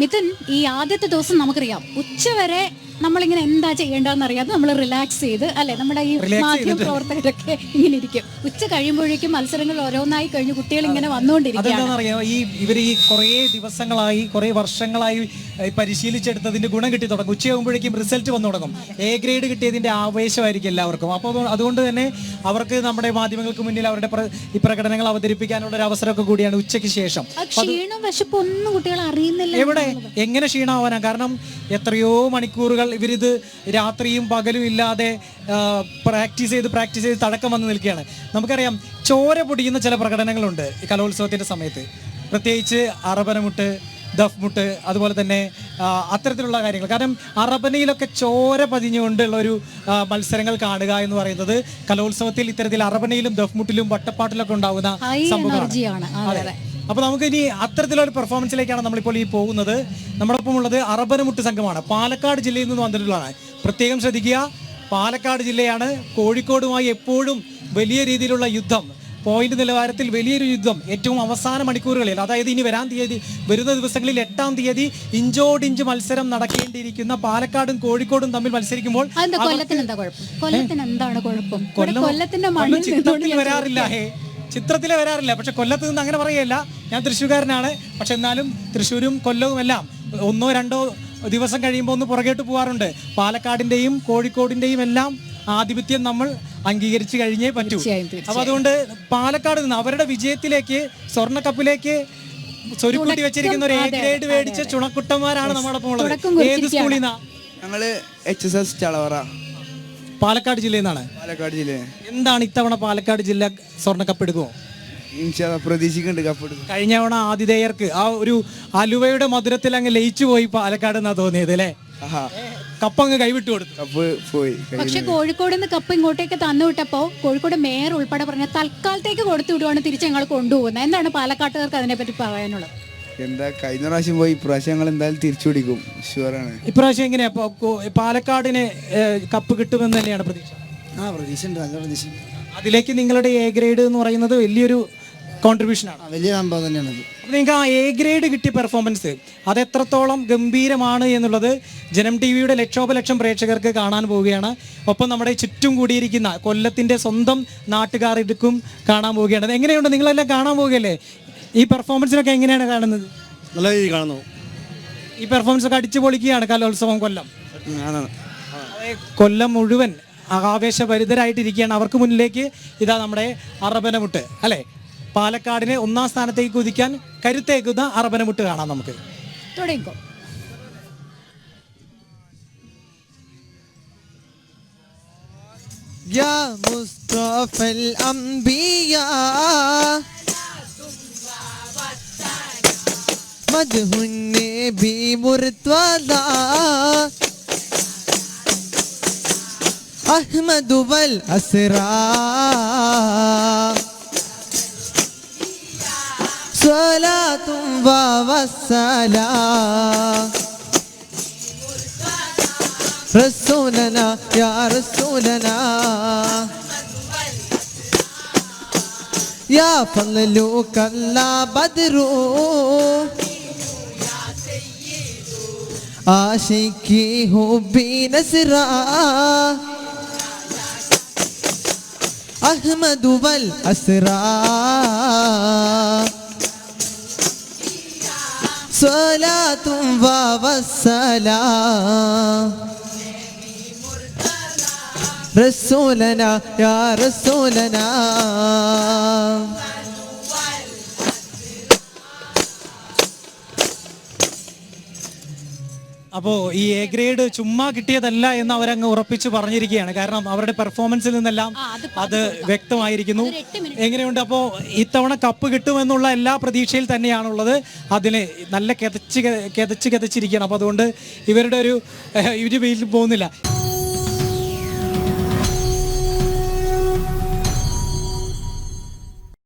മിഥുൻ ഈ ആദ്യത്തെ ദിവസം നമുക്കറിയാം. ഉച്ചവരെ നമ്മളിങ്ങനെ എന്താ ചെയ്യേണ്ടതെന്ന് അറിയാതെ നമ്മൾ റിലാക്സ് ചെയ്ത് അല്ലെ? നമ്മുടെ ഈ മാധ്യമ. പ്രവർത്തകരൊക്കെ ഇങ്ങനെ ഇരിക്കും ഉച്ച കഴിയുമ്പോഴേക്കും മത്സരങ്ങൾ ഓരോന്നായി കഴിഞ്ഞ് കുട്ടികൾ ഇങ്ങനെ വന്നുകൊണ്ടിരിക്കും ഈ ഇവർ ഈ കുറേ ദിവസങ്ങളായി കുറേ വർഷങ്ങളായി പരിശീലിച്ചെടുത്തതിന്റെ ഗുണം കിട്ടി തുടങ്ങും. ഉച്ചയാകുമ്പോഴേക്കും റിസൾട്ട് വന്നു തുടങ്ങും. എ ഗ്രേഡ് കിട്ടിയതിന്റെ ആവേശമായിരിക്കും എല്ലാവർക്കും. അപ്പോൾ അതുകൊണ്ട് തന്നെ അവർക്ക് നമ്മുടെ മാധ്യമങ്ങൾക്ക് മുന്നിൽ അവരുടെ ഈ പ്രകടനങ്ങൾ അവതരിപ്പിക്കാനുള്ള ഒരു അവസരമൊക്കെ കൂടിയാണ് ഉച്ചയ്ക്ക് ശേഷം. ക്ഷീണം കുട്ടികൾ അറിയുന്നില്ല എവിടെ? എങ്ങനെ ക്ഷീണമാവാനാ? കാരണം എത്രയോ മണിക്കൂറുകൾ ഇവരിത് രാത്രിയും പകലും ഇല്ലാതെ പ്രാക്ടീസ് ചെയ്ത് പ്രാക്ടീസ് ചെയ്ത് തടക്കം വന്ന് നിൽക്കുകയാണ്. നമുക്കറിയാം ചോര പൊടിയുന്ന ചില പ്രകടനങ്ങളുണ്ട് ഈ കലോത്സവത്തിന്റെ സമയത്ത്. പ്രത്യേകിച്ച് അറബനമുട്ട് ദഫ്മുട്ട് അതുപോലെ തന്നെ അത്തരത്തിലുള്ള കാര്യങ്ങൾ. കാരണം അറബനയിലൊക്കെ ചോര പതിഞ്ഞുകൊണ്ടുള്ള ഒരു മത്സരങ്ങൾ കാണുക എന്ന് പറയുന്നത് കലോത്സവത്തിൽ ഇത്തരത്തിൽ അറബനയിലും ദഫ്മുട്ടിലും വട്ടപ്പാട്ടിലൊക്കെ ഉണ്ടാകുന്ന സംഭവമാണ് എനർജിയാണ് അതെ അതെ അപ്പൊ നമുക്ക് ഇനി അത്തരത്തിലൊരു പെർഫോമൻസിലേക്കാണ് നമ്മളിപ്പോൾ ഈ പോകുന്നത്. നമ്മളൊപ്പം ഉള്ളത് അറബനമുട്ട് സംഘമാണ്. പാലക്കാട് ജില്ലയിൽ നിന്ന് വന്നിട്ടുള്ളതാണ്. പ്രത്യേകം ശ്രദ്ധിക്കുക പാലക്കാട് ജില്ലയാണ് കോഴിക്കോടുമായി എപ്പോഴും വലിയ രീതിയിലുള്ള യുദ്ധം. പോയിന്റ് നിലവാരത്തിൽ വലിയൊരു യുദ്ധം. ഏറ്റവും അവസാന മണിക്കൂറുകളിൽ അതായത് ഇനി വരാൻ തീയതി വരുന്ന ദിവസങ്ങളിൽ എട്ടാം തീയതി ഇഞ്ചോടിഞ്ച് മത്സരം നടക്കേണ്ടിയിരിക്കുന്ന പാലക്കാടും കോഴിക്കോടും തമ്മിൽ മത്സരിക്കുമ്പോൾ കൊല്ലത്തിന് എന്താ കുഴപ്പം? കൊല്ലത്തിന് എന്താണ് കുഴപ്പം? കൊല്ലത്തിന്റെ വരാറില്ല ഹേ. ചിത്രത്തിലെ വരാറില്ല. പക്ഷെ കൊല്ലത്ത് നിന്ന് അങ്ങനെ പറയുകയല്ല. ഞാൻ തൃശ്ശൂർക്കാരനാണ് പക്ഷെ എന്നാലും തൃശ്ശൂരും കൊല്ലവും എല്ലാം ഒന്നോ രണ്ടോ ദിവസം കഴിയുമ്പോൾ ഒന്ന് പുറകോട്ട് പോകാറുണ്ട് പാലക്കാടിന്റെയും കോഴിക്കോടിന്റെയും എല്ലാം ആധിപത്യം നമ്മൾ അംഗീകരിച്ചു കഴിഞ്ഞേ പറ്റൂ. തീർച്ചയായും, തീർച്ചയായും. അപ്പൊ അതുകൊണ്ട് പാലക്കാട് നിന്ന് അവരുടെ വിജയത്തിലേക്ക് സ്വർണക്കപ്പിലേക്ക് സ്വരുക്കൂട്ടി വെച്ചിരിക്കുന്ന ഒരു എ ഗ്രേഡ് മേടിച്ച ചുണക്കുട്ടന്മാരാണ് നമ്മളൊപ്പം ഉള്ളത്. ഏത്. സ്കൂളിൽ നിന്നാ ഞങ്ങൾ H S S Chalavara. Palakkad ജില്ലയിൽ നിന്നാണ്? പാലക്കാട് ജില്ല. എന്താണ് ഇത്തവണ പാലക്കാട് ജില്ല സ്വർണക്കപ്പ് എടുക്കുമോ ഇൻഷാ പ്രതീക്ഷിക്കുന്നുണ്ട് കപ്പ് കഴിഞ്ഞ തവണ ആതിഥേയർക്ക് ആ ഒരു അലുവയുടെ മധുരത്തിൽ അങ്ങ് ലയിച്ചു പോയി പാലക്കാട് എന്നാ തോന്നിയത് അല്ലേ? ആഹാ. കപ്പങ്ങ് കൈവിട്ടു കൊടുത്തു. കപ്പ് പോയി പക്ഷെ കോഴിക്കോട് നിന്ന് കപ്പ് ഇങ്ങോട്ടേക്ക് തന്നു വിട്ടപ്പോ കോഴിക്കോട് മേയർ ഉൾപ്പെടെ പറഞ്ഞ തൽക്കാലത്തേക്ക് കൊടുത്തു വിടുവാണ് തിരിച്ച് ഞങ്ങൾ കൊണ്ടുപോകുന്നത്. എന്താണ് പാലക്കാട്ടുകാർക്ക് അതിനെപ്പറ്റി പറയാനുള്ളത്? എന്താ കഴിഞ്ഞ പ്രാവശ്യം പോയി ഇപ്രാവശ്യം ഞങ്ങൾ എന്തായാലും തിരിച്ചു പിടിക്കും ഷുവറാണ് ഇപ്രാവശ്യം എങ്ങനെയാ? ഇപ്പൊ കോ- പാലക്കാടിന് ഏഹ്, കപ്പ് കിട്ടുമെന്ന് തന്നെയാണ് പ്രതീക്ഷ. ആ പ്രതീക്ഷ ഉണ്ട് നല്ല പ്രതീക്ഷ അതിലേക്ക് നിങ്ങളുടെ എ ഗ്രേഡ് എന്ന് പറയുന്നത് വലിയൊരു കോൺട്രിബ്യൂഷൻ ആണ്. ആ വലിയ സംഭവം തന്നെയാണ് അപ്പോൾ നിങ്ങൾക്ക് ആ എ ഗ്രേഡ് കിട്ടിയ പെർഫോമൻസ് അത് എത്രത്തോളം ഗംഭീരമാണ് എന്നുള്ളത് ജനം ടി വിയുടെ ലക്ഷോപലക്ഷം പ്രേക്ഷകർക്ക് കാണാൻ പോവുകയാണ്. ഒപ്പം നമ്മുടെ ചുറ്റും കൂടിയിരിക്കുന്ന കൊല്ലത്തിന്റെ സ്വന്തം നാട്ടുകാർ ഇടുക്കും കാണാൻ പോവുകയാണ്. അത് എങ്ങനെയുണ്ട്? നിങ്ങളെല്ലാം കാണാൻ പോവുകയല്ലേ? ഈ പെർഫോമൻസിനൊക്കെ എങ്ങനെയാണ് കാണുന്നത് നല്ല രീതിയിൽ കാണുന്നു ഈ പെർഫോമൻസ് ഒക്കെ അടിച്ചു പൊളിക്കുകയാണ് കലോത്സവം കൊല്ലം ആണ് അതെ, കൊല്ലം മുഴുവൻ ആവേശഭരിതരായിട്ടിരിക്കുകയാണ് അവർക്ക് മുന്നിലേക്ക് ഇതാ നമ്മുടെ അറബനമുട്ട് അല്ലേ പാലക്കാടിനെ ഒന്നാം സ്ഥാനത്തേക്ക് കുതിക്കാൻ കരുത്തേക്കുന്ന അറബനമുട്ട് കാണാം നമുക്ക് തുടങ്ങിക്കോ يا مصطفى الأنبياء محمد والنبي مرتضى أحمد بالأسرى صلاة وسلام رسولنا يا رسولنا يا فضلك الله بدرو عاشقي حبي نسرا أحمد والأسرار صلاة والسلام رسولنا يا رسولنا۔ അപ്പോൾ ഈ എ ഗ്രേഡ് ചുമ്മാ കിട്ടിയതല്ല എന്ന് അവരങ്ങ് ഉറപ്പിച്ച് പറഞ്ഞിരിക്കുകയാണ്. കാരണം അവരുടെ പെർഫോമൻസിൽ നിന്നെല്ലാം അത് വ്യക്തമായിരിക്കുന്നു. എങ്ങനെയുണ്ട്? അപ്പോ ഇത്തവണ കപ്പ് കിട്ടുമെന്നുള്ള എല്ലാ പ്രതീക്ഷയിൽ തന്നെയാണുള്ളത്. അതിന് നല്ല കിതച്ച് കിതച്ച് കിതച്ചിരിക്കുകയാണ്. അപ്പോൾ അതുകൊണ്ട് ഇവരുടെ ഒരു ഇവർ വെയിൽ പോകുന്നില്ല.